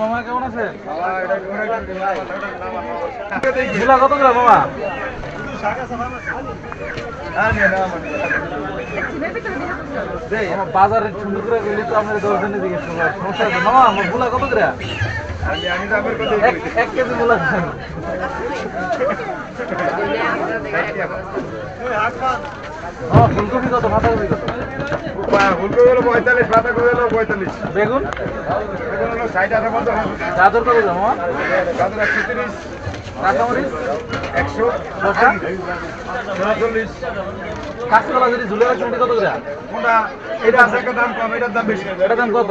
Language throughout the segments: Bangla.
মামা, কেমন আছে মূলা কত করে, মামা? আমার বাজারে সুন্দর করে তো আপনার দশ জনের দিকে সমস্যা আছে। মামা, আমার মূলা কত করে? এক কেজি দেন। মামা ফুলকপি কত? বাঁধাকপি কত? পঁয়তাল্লিশ পাতা হলো পঁয়তাল্লিশ। বেগুন? এখন হলো ষাট আঠার মতো গাজর কত করে মামা গাজর একশো তিরিশ। কাঁচামরিচ? একশো। শসা উনচল্লিশ কাঁচকলা যদি ঝুলে রাখছেন কত করে? কোনটা? এটা আছে একটা দাম কম এটার দাম বেশি। এটার দাম কত?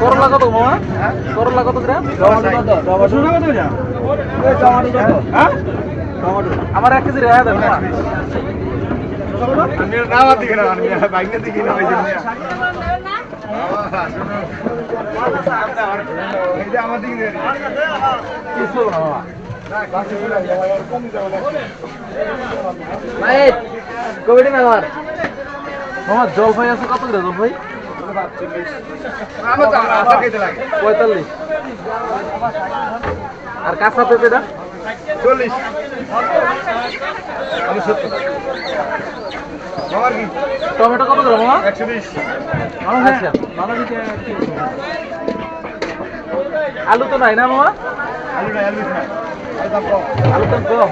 করলা কত মামা? করলা কত গ্রাম? হ্যাঁ? আমার এক কেজি রেহা দেন নোয়া না আমার দিকে না আমার দিন। কিছু না না, আমার জলপাই আছে কত করে জলপাই পঁয়তাল্লিশ। আর কাঁচা পেঁপেটা চল্লিশ। আমি সত্তর। টমেটো কত করে মামা? একশো বিশ। আচ্ছা আলু তো নাই না মামা? আলু নাই আলু নাই। আলু দাম কম। আলুর দাম কম।